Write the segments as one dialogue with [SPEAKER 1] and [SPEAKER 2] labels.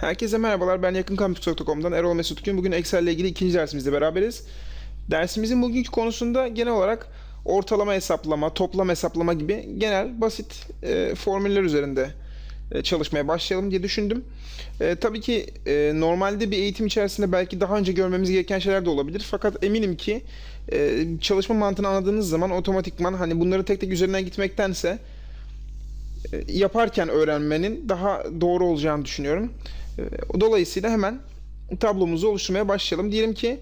[SPEAKER 1] Herkese merhabalar. Ben yakınkampüs.com'dan Erol Mesut Gün. Bugün Excel ile ilgili ikinci dersimizde beraberiz. Dersimizin bugünkü konusunda genel olarak ortalama hesaplama, toplam hesaplama gibi genel basit e, formüller üzerinde e, çalışmaya başlayalım diye düşündüm. E, tabii ki e, normalde bir eğitim içerisinde belki daha önce görmemiz gereken şeyler de olabilir. Fakat eminim ki e, çalışma mantığını anladığınız zaman otomatikman hani bunları tek tek üzerinden gitmektense yaparken öğrenmenin daha doğru olacağını düşünüyorum. E, Dolayısıyla hemen tablomuzu oluşturmaya başlayalım. Diyelim ki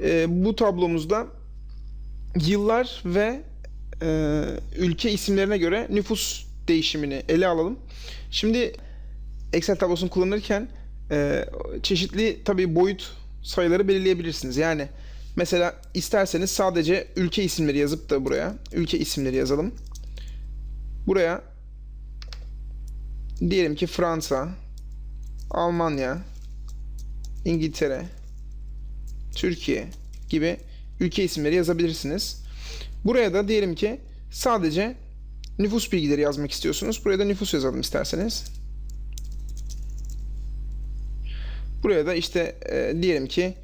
[SPEAKER 1] e, bu tablomuzda yıllar ve e, ülke isimlerine göre nüfus değişimini ele alalım. Şimdi Excel tablosunu kullanırken e, çeşitli tabii boyut sayıları belirleyebilirsiniz. Yani mesela isterseniz sadece ülke isimleri yazıp da buraya ülke isimleri yazalım. Buraya diyelim ki Fransa, Almanya, İngiltere, Türkiye gibi ülke isimleri yazabilirsiniz. Buraya da diyelim ki sadece nüfus bilgileri yazmak istiyorsunuz. Buraya da nüfus yazalım isterseniz. Buraya da işte e, diyelim ki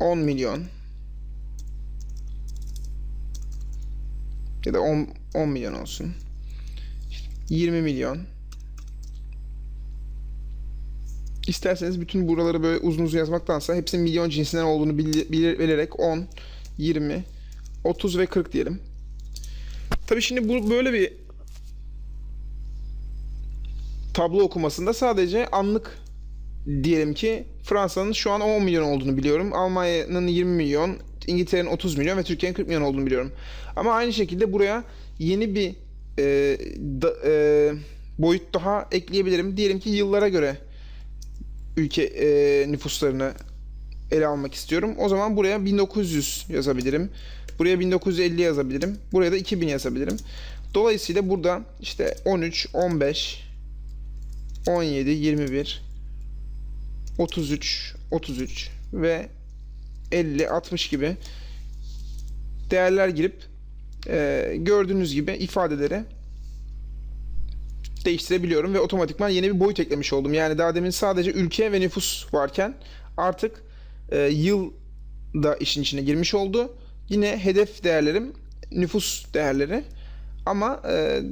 [SPEAKER 1] 10 milyon ya da 10, 10 milyon olsun. 20 milyon. İsterseniz bütün buraları böyle uzun uzun yazmaktansa hepsinin milyon cinsinden olduğunu bil- bil- bilerek 10, 20, 30 ve 40 diyelim. Tabii şimdi bu böyle bir tablo okumasında sadece anlık diyelim ki Fransa'nın şu an 10 milyon olduğunu biliyorum. Almanya'nın 20 milyon, İngiltere'nin 30 milyon ve Türkiye'nin 40 milyon olduğunu biliyorum. Ama aynı şekilde buraya yeni bir e, da- e, boyut daha ekleyebilirim. Diyelim ki yıllara göre ülke e, nüfuslarını ele almak istiyorum. O zaman buraya 1900 yazabilirim. Buraya 1950 yazabilirim. Buraya da 2000 yazabilirim. Dolayısıyla burada işte 13, 15, 17, 21, 33, 33 ve 50, 60 gibi değerler girip e, gördüğünüz gibi ifadeleri değiştirebiliyorum ve otomatikman yeni bir boyut eklemiş oldum. Yani daha demin sadece ülke ve nüfus varken artık e, yıl da işin içine girmiş oldu. Yine hedef değerlerim nüfus değerleri ama e,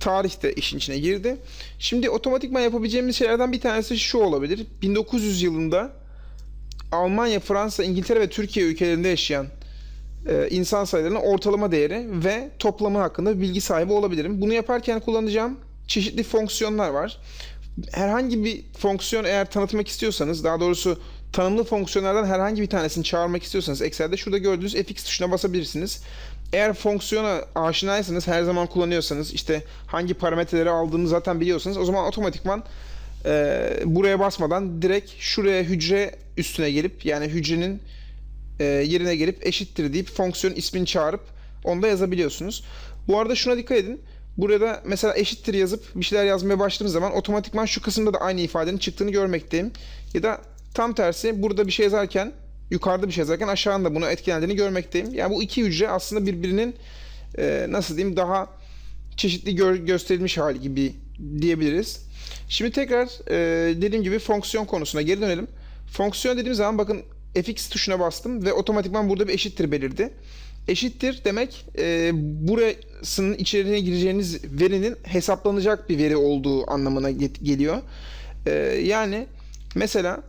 [SPEAKER 1] tarih de işin içine girdi. Şimdi otomatikman yapabileceğimiz şeylerden bir tanesi şu olabilir. 1900 yılında Almanya, Fransa, İngiltere ve Türkiye ülkelerinde yaşayan insan sayılarının ortalama değeri ve toplamı hakkında bilgi sahibi olabilirim. Bunu yaparken kullanacağım çeşitli fonksiyonlar var. Herhangi bir fonksiyon eğer tanıtmak istiyorsanız, daha doğrusu tanımlı fonksiyonlardan herhangi bir tanesini çağırmak istiyorsanız Excel'de şurada gördüğünüz fx tuşuna basabilirsiniz. Eğer fonksiyona aşinaysanız, her zaman kullanıyorsanız, işte hangi parametreleri aldığını zaten biliyorsanız o zaman otomatikman e, buraya basmadan direkt şuraya hücre üstüne gelip yani hücrenin e, yerine gelip eşittir deyip fonksiyon ismini çağırıp onu da yazabiliyorsunuz. Bu arada şuna dikkat edin. Burada mesela eşittir yazıp bir şeyler yazmaya başladığım zaman otomatikman şu kısımda da aynı ifadenin çıktığını görmekteyim. Ya da tam tersi burada bir şey yazarken yukarıda bir şey yazarken aşağında bunu etkilendiğini görmekteyim. Yani bu iki hücre aslında birbirinin e, nasıl diyeyim daha çeşitli gö- gösterilmiş hali gibi diyebiliriz. Şimdi tekrar e, dediğim gibi fonksiyon konusuna geri dönelim. Fonksiyon dediğim zaman bakın fx tuşuna bastım ve otomatikman burada bir eşittir belirdi. Eşittir demek e, burasının içeriğine gireceğiniz verinin hesaplanacak bir veri olduğu anlamına geliyor. E, yani mesela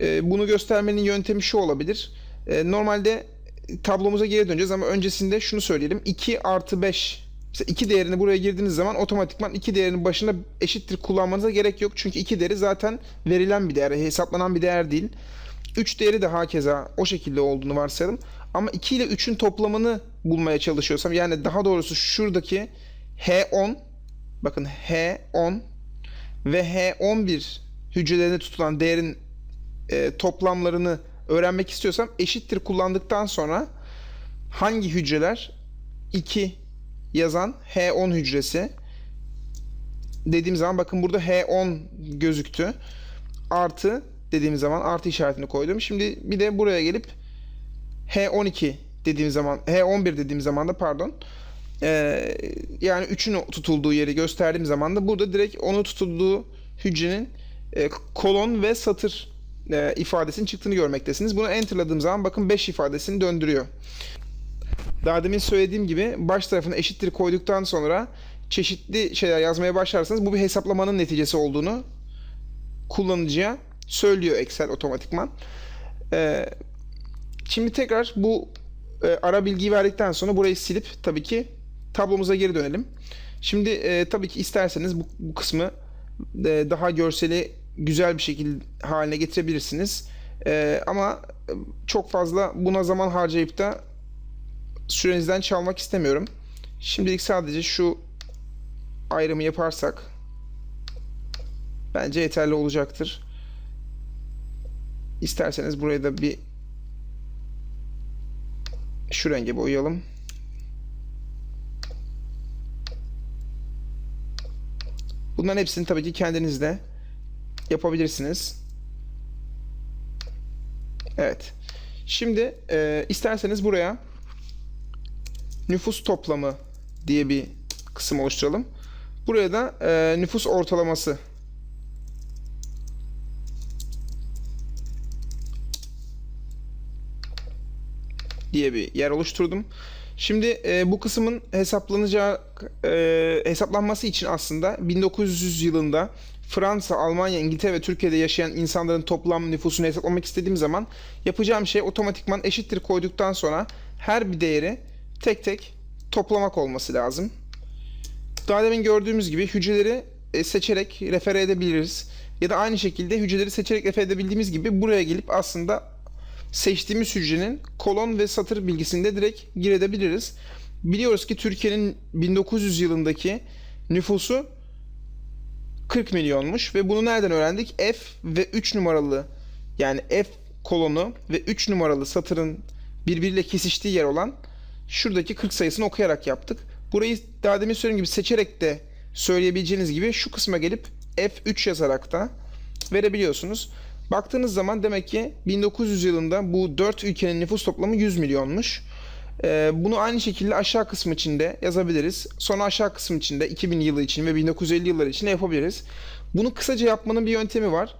[SPEAKER 1] e, bunu göstermenin yöntemi şu olabilir. E, normalde tablomuza geri döneceğiz ama öncesinde şunu söyleyelim. 2 artı 5 Mesela 2 değerini buraya girdiğiniz zaman otomatikman 2 değerinin başına eşittir kullanmanıza gerek yok. Çünkü 2 değeri zaten verilen bir değer, hesaplanan bir değer değil. 3 değeri de hakeza o şekilde olduğunu varsayalım. Ama 2 ile 3'ün toplamını bulmaya çalışıyorsam yani daha doğrusu şuradaki H10 bakın H10 ve H11 hücrelerinde tutulan değerin e, toplamlarını öğrenmek istiyorsam eşittir kullandıktan sonra hangi hücreler 2 yazan H10 hücresi dediğim zaman bakın burada H10 gözüktü. Artı dediğim zaman artı işaretini koydum. Şimdi bir de buraya gelip H12 dediğim zaman H11 dediğim zaman da pardon Ee, yani 3'ün tutulduğu yeri gösterdiğim zaman da burada direkt onu tutulduğu hücrenin e, kolon ve satır e, ifadesinin çıktığını görmektesiniz. Bunu enterladığım zaman bakın 5 ifadesini döndürüyor. Daha demin söylediğim gibi baş tarafına eşittir koyduktan sonra çeşitli şeyler yazmaya başlarsanız bu bir hesaplamanın neticesi olduğunu kullanıcıya söylüyor Excel otomatikman. Ee, şimdi tekrar bu e, ara bilgiyi verdikten sonra burayı silip tabii ki tablomuza geri dönelim. Şimdi e, tabii ki isterseniz bu, bu kısmı e, daha görseli güzel bir şekilde haline getirebilirsiniz. E, ama çok fazla buna zaman harcayıp da sürenizden çalmak istemiyorum. Şimdilik sadece şu ayrımı yaparsak bence yeterli olacaktır. İsterseniz buraya da bir şu renge boyayalım. Bunların hepsini tabii ki kendiniz de yapabilirsiniz. Evet. Şimdi e, isterseniz buraya nüfus toplamı diye bir kısım oluşturalım. Buraya da e, nüfus ortalaması diye bir yer oluşturdum. Şimdi e, bu kısmın hesaplanacağı e, hesaplanması için aslında 1900 yılında Fransa, Almanya, İngiltere ve Türkiye'de yaşayan insanların toplam nüfusunu hesaplamak istediğim zaman yapacağım şey otomatikman eşittir koyduktan sonra her bir değeri tek tek toplamak olması lazım. Daha demin gördüğümüz gibi hücreleri e, seçerek refere edebiliriz. Ya da aynı şekilde hücreleri seçerek refere edebildiğimiz gibi buraya gelip aslında seçtiğimiz hücrenin kolon ve satır bilgisini de direkt girebiliriz. Biliyoruz ki Türkiye'nin 1900 yılındaki nüfusu 40 milyonmuş ve bunu nereden öğrendik? F ve 3 numaralı yani F kolonu ve 3 numaralı satırın birbiriyle kesiştiği yer olan şuradaki 40 sayısını okuyarak yaptık. Burayı daha demin söylediğim gibi seçerek de söyleyebileceğiniz gibi şu kısma gelip F3 yazarak da verebiliyorsunuz. Baktığınız zaman demek ki 1900 yılında bu 4 ülkenin nüfus toplamı 100 milyonmuş. Ee, bunu aynı şekilde aşağı kısmı içinde yazabiliriz. Sonra aşağı kısmı içinde 2000 yılı için ve 1950 yılları için de yapabiliriz. Bunu kısaca yapmanın bir yöntemi var.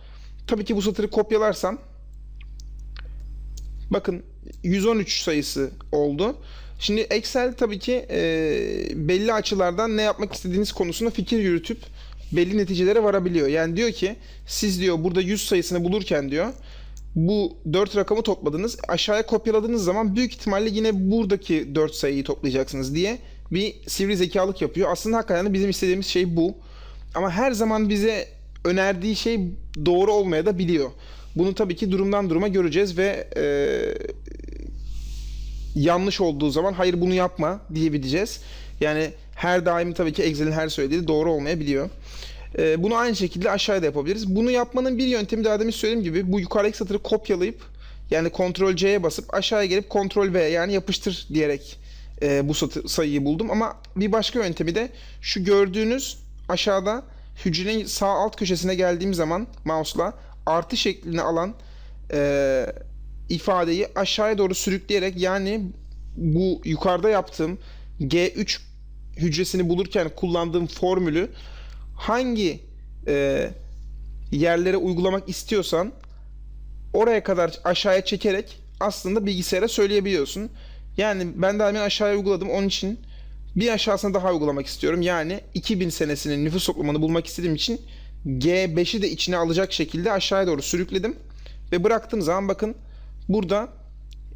[SPEAKER 1] Tabii ki bu satırı kopyalarsam bakın 113 sayısı oldu. Şimdi Excel tabii ki e, belli açılardan ne yapmak istediğiniz konusunda fikir yürütüp belli neticelere varabiliyor. Yani diyor ki siz diyor burada 100 sayısını bulurken diyor bu 4 rakamı topladınız. Aşağıya kopyaladığınız zaman büyük ihtimalle yine buradaki 4 sayıyı toplayacaksınız diye bir sivri zekalık yapıyor. Aslında hakikaten bizim istediğimiz şey bu. Ama her zaman bize önerdiği şey doğru olmaya da biliyor. Bunu tabii ki durumdan duruma göreceğiz ve e, yanlış olduğu zaman hayır bunu yapma diyebileceğiz. Yani her daim tabii ki Excel'in her söylediği doğru olmayabiliyor. Ee, bunu aynı şekilde aşağıda yapabiliriz. Bunu yapmanın bir yöntemi daha demin söylediğim gibi bu yukarıdaki satırı kopyalayıp yani Ctrl C'ye basıp aşağıya gelip Ctrl V yani yapıştır diyerek e, bu sayıyı buldum. Ama bir başka yöntemi de şu gördüğünüz aşağıda hücrenin sağ alt köşesine geldiğim zaman mouse'la artı şeklini alan e, ifadeyi aşağıya doğru sürükleyerek yani bu yukarıda yaptığım G3 hücresini bulurken kullandığım formülü hangi e, yerlere uygulamak istiyorsan oraya kadar aşağıya çekerek aslında bilgisayara söyleyebiliyorsun. Yani ben daha hemen aşağıya uyguladım. Onun için bir aşağısına daha uygulamak istiyorum. Yani 2000 senesinin nüfus toplamını bulmak istediğim için G5'i de içine alacak şekilde aşağıya doğru sürükledim. Ve bıraktığım zaman bakın burada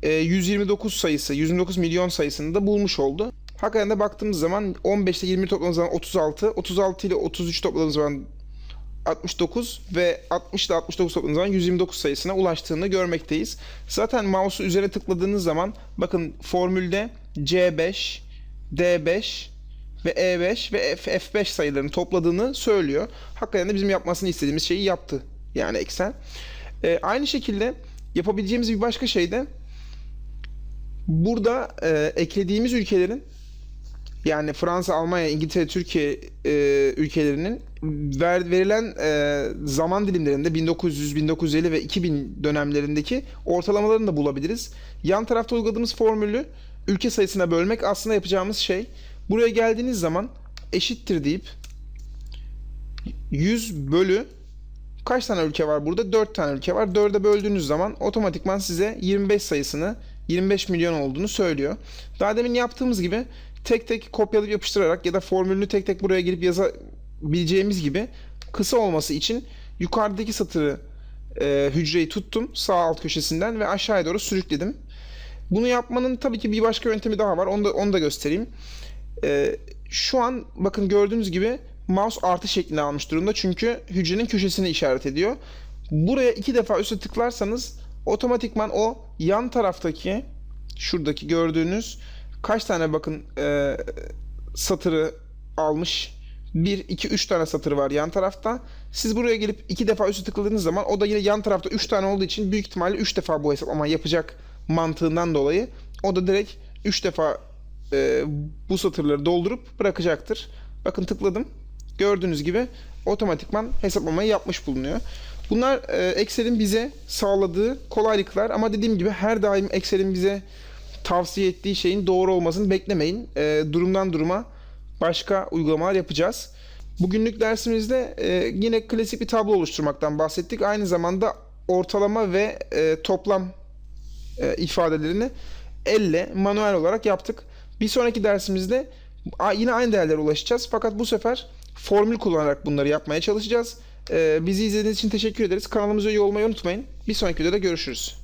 [SPEAKER 1] e, 129 sayısı, 129 milyon sayısını da bulmuş oldu. Hakikaten de baktığımız zaman 15 ile 20 topladığımız zaman 36, 36 ile 33 topladığımız zaman 69 ve 60 ile 69 topladığımız zaman 129 sayısına ulaştığını görmekteyiz. Zaten mouse'u üzerine tıkladığınız zaman bakın formülde C5, D5 ve E5 ve F, F5 sayılarını topladığını söylüyor. Hakikaten de bizim yapmasını istediğimiz şeyi yaptı. Yani Excel. Ee, aynı şekilde yapabileceğimiz bir başka şey de burada e, eklediğimiz ülkelerin yani Fransa, Almanya, İngiltere, Türkiye e, ülkelerinin ver, verilen e, zaman dilimlerinde 1900, 1950 ve 2000 dönemlerindeki ortalamalarını da bulabiliriz. Yan tarafta uyguladığımız formülü ülke sayısına bölmek aslında yapacağımız şey. Buraya geldiğiniz zaman eşittir deyip 100 bölü kaç tane ülke var burada? 4 tane ülke var. 4'e böldüğünüz zaman otomatikman size 25 sayısını 25 milyon olduğunu söylüyor. Daha demin yaptığımız gibi tek tek kopyalayıp yapıştırarak ya da formülünü tek tek buraya girip yazabileceğimiz gibi kısa olması için yukarıdaki satırı e, hücreyi tuttum sağ alt köşesinden ve aşağıya doğru sürükledim. Bunu yapmanın tabii ki bir başka yöntemi daha var. Onu da, onu da göstereyim. E, şu an bakın gördüğünüz gibi mouse artı şeklini almış durumda. Çünkü hücrenin köşesini işaret ediyor. Buraya iki defa üstte tıklarsanız otomatikman o yan taraftaki şuradaki gördüğünüz kaç tane bakın e, satırı almış 1, 2, 3 tane satır var yan tarafta. Siz buraya gelip iki defa üstü tıkladığınız zaman o da yine yan tarafta 3 tane olduğu için büyük ihtimalle 3 defa bu hesaplama yapacak mantığından dolayı o da direkt 3 defa e, bu satırları doldurup bırakacaktır. Bakın tıkladım. Gördüğünüz gibi otomatikman hesaplamayı yapmış bulunuyor. Bunlar e, Excel'in bize sağladığı kolaylıklar ama dediğim gibi her daim Excel'in bize tavsiye ettiği şeyin doğru olmasını beklemeyin. E, durumdan duruma başka uygulamalar yapacağız. Bugünlük dersimizde e, yine klasik bir tablo oluşturmaktan bahsettik. Aynı zamanda ortalama ve e, toplam e, ifadelerini elle manuel olarak yaptık. Bir sonraki dersimizde yine aynı değerlere ulaşacağız. Fakat bu sefer formül kullanarak bunları yapmaya çalışacağız. E, bizi izlediğiniz için teşekkür ederiz. Kanalımıza üye olmayı unutmayın. Bir sonraki videoda görüşürüz.